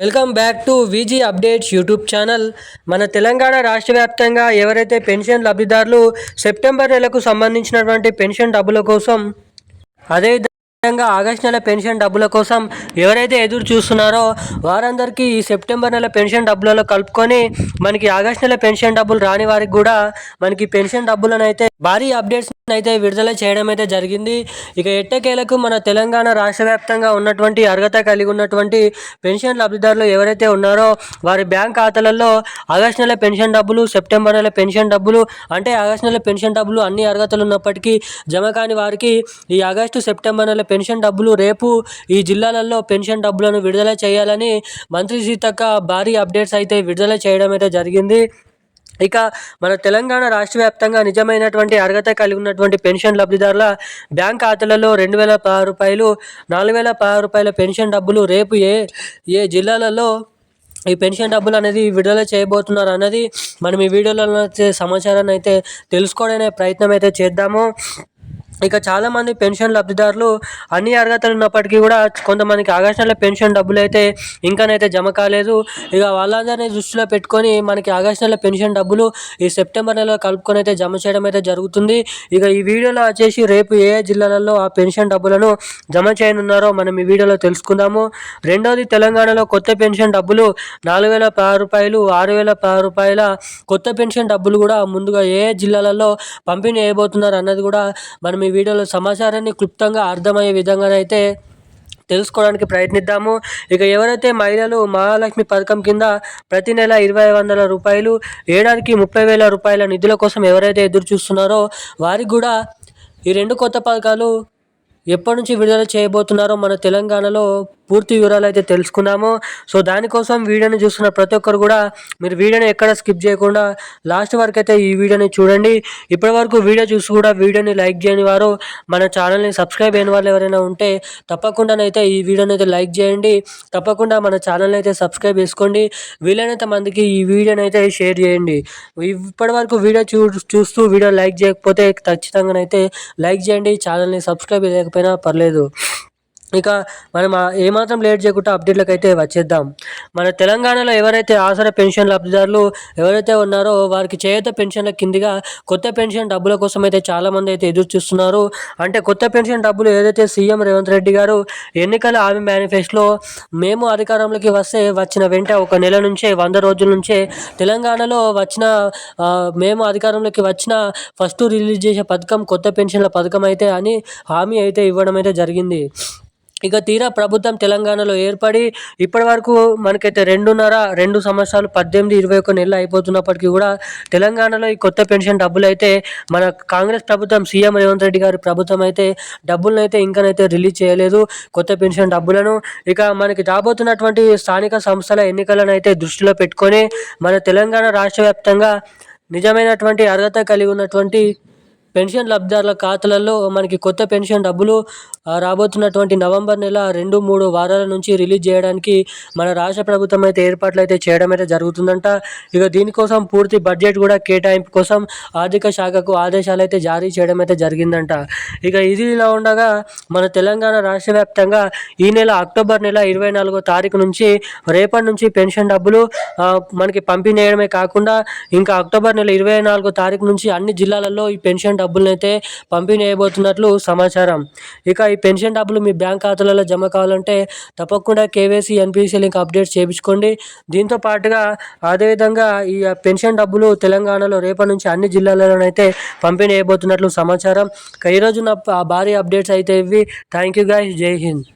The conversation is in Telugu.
Welcome back to Viji updates YouTube channel. మన తెలంగాణ రాష్ట్ర వ్యాప్తంగా ఎవరైతే పెన్షన్ లబ్ధిదారులు సెప్టెంబర్ నెలకు సంబంధించినటువంటి పెన్షన్ డబ్బుల కోసం అదేవిధంగా ఆగస్ట్ నెల పెన్షన్ డబ్బుల కోసం ఎవరైతే ఎదురు చూస్తున్నారో వారందరికీ ఈ సెప్టెంబర్ నెల పెన్షన్ డబ్బులలో కలుపుకొని మనకి ఆగస్ట్ నెల పెన్షన్ డబ్బులు రాని వారికి కూడా మనకి పెన్షన్ డబ్బులను అయితే భారీ అప్డేట్స్ అయితే విడుదల చేయడం అయితే జరిగింది. ఇక ఎట్టకేలకు మన తెలంగాణ రాష్ట్ర వ్యాప్తంగా ఉన్నటువంటి అర్హత కలిగి ఉన్నటువంటి పెన్షన్ లబ్ధిదారులు ఎవరైతే ఉన్నారో వారి బ్యాంక్ ఖాతాలలో ఆగస్ట్ నెల పెన్షన్ డబ్బులు సెప్టెంబర్ నెల పెన్షన్ డబ్బులు అంటే ఆగస్ట్ నెల పెన్షన్ డబ్బులు అన్ని అర్హతలు ఉన్నప్పటికీ జమ కాని వారికి ఈ ఆగస్టు సెప్టెంబర్ నెల పెన్షన్ డబ్బులు రేపు ఈ జిల్లాలలో పెన్షన్ డబ్బులను విడుదల చేయాలని మంత్రి సీతక్క భారీ అప్డేట్స్ అయితే విడుదల చేయడం అయితే జరిగింది. ఇక మన తెలంగాణ రాష్ట్ర వ్యాప్తంగా నిజమైనటువంటి అర్హత కలిగి ఉన్నటువంటి పెన్షన్ లబ్ధిదారుల బ్యాంక్ ఖాతాలలో రెండు వేల పదహారు రూపాయలు నాలుగు వేల పదహారు రూపాయల పెన్షన్ డబ్బులు రేపు ఏ ఏ జిల్లాలలో ఈ పెన్షన్ డబ్బులు అనేది విడుదల చేయబోతున్నారు అన్నది మనం ఈ వీడియోలో సమాచారాన్ని అయితే తెలుసుకోవడానికి ప్రయత్నం అయితే చేద్దాము. ఇక చాలామంది పెన్షన్ లబ్ధిదారులు అన్ని అర్హతలు ఉన్నప్పటికీ కూడా కొంతమందికి ఆగస్టు నెల పెన్షన్ డబ్బులు అయితే ఇంకానైతే జమ కాలేదు. ఇక వాళ్ళందరినీ దృష్టిలో పెట్టుకొని మనకి ఆగస్టు నెల పెన్షన్ డబ్బులు ఈ సెప్టెంబర్ నెలలో కలుపుకొని అయితే జమ చేయడం అయితే జరుగుతుంది. ఇక ఈ వీడియోలో వచ్చేసి రేపు ఏ జిల్లాలలో ఆ పెన్షన్ డబ్బులను జమ చేయనున్నారో మనం ఈ వీడియోలో తెలుసుకుందాము. రెండోది తెలంగాణలో కొత్త పెన్షన్ డబ్బులు నాలుగు వేల పది రూపాయలు ఆరు వేల పది రూపాయల కొత్త పెన్షన్ డబ్బులు కూడా ముందుగా ఏ జిల్లాలలో పంపిణీ చేయబోతున్నారు అన్నది కూడా మనం ఈ వీడియోలో సమాచారాన్ని క్లుప్తంగా అర్థమయ్యే విధంగానైతే తెలుసుకోవడానికి ప్రయత్నిద్దాము. ఇక ఎవరైతే మహిళలు మహాలక్ష్మి పథకం కింద ప్రతి నెల ఇరవై వందల రూపాయలు ఏడాదికి ముప్పై వేల రూపాయల నిధుల కోసం ఎవరైతే ఎదురు చూస్తున్నారో వారికి కూడా ఈ రెండు కొత్త పథకాలు ఎప్పటి నుంచి విడుదల చేయబోతున్నారో మన తెలంగాణలో పూర్తి వివరాలు అయితే తెలుసుకున్నాము. సో దానికోసం వీడియోని చూస్తున్న ప్రతి ఒక్కరు కూడా మీరు వీడియోని ఎక్కడ స్కిప్ చేయకుండా లాస్ట్ వరకు అయితే ఈ వీడియోని చూడండి. ఇప్పటి వరకు వీడియో చూసి కూడా వీడియోని లైక్ చేయని వారు మన ఛానల్ని సబ్స్క్రైబ్ అయిన వాళ్ళు ఎవరైనా ఉంటే తప్పకుండానైతే ఈ వీడియోని అయితే లైక్ చేయండి. తప్పకుండా మన ఛానల్ని అయితే సబ్స్క్రైబ్ చేసుకోండి. వీలైనంత మందికి ఈ వీడియోని అయితే షేర్ చేయండి. ఇప్పటి వరకు వీడియో చూ చూస్తూ వీడియో లైక్ చేయకపోతే ఖచ్చితంగానైతే లైక్ చేయండి. ఛానల్ని సబ్స్క్రైబ్ చేయకపోయినా పర్లేదు. ఇక మనం ఏమాత్రం లేట్ చేయకుండా అప్డేట్లకు అయితే వచ్చేద్దాం. మన తెలంగాణలో ఎవరైతే ఆసర పెన్షన్ లబ్ధిదారులు ఎవరైతే ఉన్నారో వారికి చేత పెన్షన్ల కిందిగా కొత్త పెన్షన్ డబ్బుల కోసం అయితే చాలామంది అయితే ఎదురు చూస్తున్నారు. అంటే కొత్త పెన్షన్ డబ్బులు ఏదైతే సీఎం రేవంత్ రెడ్డి గారు ఎన్నికల హామీ మేనిఫెస్టోలో మేము అధికారంలోకి వస్తే వచ్చిన వెంట ఒక నెల నుంచే వంద రోజుల నుంచే తెలంగాణలో వచ్చిన మేము అధికారంలోకి వచ్చిన ఫస్ట్ రిలీజ్ చేసే పథకం కొత్త పెన్షన్ల పథకం అయితే అని హామీ అయితే ఇవ్వడం అయితే జరిగింది. ఇక తీరా ప్రభుత్వం తెలంగాణలో ఏర్పడి ఇప్పటి వరకు మనకైతే రెండున్నర రెండు సంవత్సరాలు పద్దెనిమిది ఇరవై ఒక నెలలు అయిపోతున్నప్పటికీ కూడా తెలంగాణలో ఈ కొత్త పెన్షన్ డబ్బులు అయితే మన కాంగ్రెస్ ప్రభుత్వం సీఎం రేవంత్ రెడ్డి గారి ప్రభుత్వం అయితే డబ్బులను అయితే ఇంకనైతే రిలీజ్ చేయలేదు కొత్త పెన్షన్ డబ్బులను. ఇక మనకి రాబోతున్నటువంటి స్థానిక సంస్థల ఎన్నికలను అయితే దృష్టిలో పెట్టుకొని మన తెలంగాణ రాష్ట్ర వ్యాప్తంగా నిజమైనటువంటి అర్హత కలిగి ఉన్నటువంటి పెన్షన్ లబ్ధిదారుల ఖాతాలలో మనకి కొత్త పెన్షన్ డబ్బులు రాబోతున్నటువంటి నవంబర్ నెల రెండు మూడు వారాల నుంచి రిలీజ్ చేయడానికి మన రాష్ట్ర ప్రభుత్వం అయితే ఏర్పాట్లు అయితే చేయడం అయితే జరుగుతుందంట. ఇక దీనికోసం పూర్తి బడ్జెట్ కూడా కేటాయింపు కోసం ఆర్థిక శాఖకు ఆదేశాలు అయితే జారీ చేయడం అయితే జరిగిందంట. ఇక ఇది ఇలా ఉండగా మన తెలంగాణ రాష్ట్ర వ్యాప్తంగా ఈ నెల అక్టోబర్ నెల ఇరవై నాలుగో తారీఖు నుంచి రేపటి నుంచి పెన్షన్ డబ్బులు మనకి పంపిణీ చేయడమే కాకుండా ఇంకా అక్టోబర్ నెల ఇరవై నాలుగో తారీఖు నుంచి అన్ని జిల్లాలలో ఈ పెన్షన్ డబ్బులను అయితే పంపిణీ చేయబోతున్నట్లు సమాచారం. ఇక ఈ పెన్షన్ డబ్బులు మీ బ్యాంక్ ఖాతాలలో జమ కావాలంటే తప్పకుండా కేవైసీ ఎన్పిసి లింక్ అప్డేట్ చేయించుకోండి. దీంతో పాటుగా అదేవిధంగా ఈ పెన్షన్ డబ్బులు తెలంగాణలో రేపటి నుంచి అన్ని జిల్లాలలోనైతే పంపిణీ చేయబోతున్నట్లు సమాచారం ఈరోజు నా భారీ అప్డేట్స్ అయితే ఇవి. థ్యాంక్ యూ గాయ్ జై హింద్.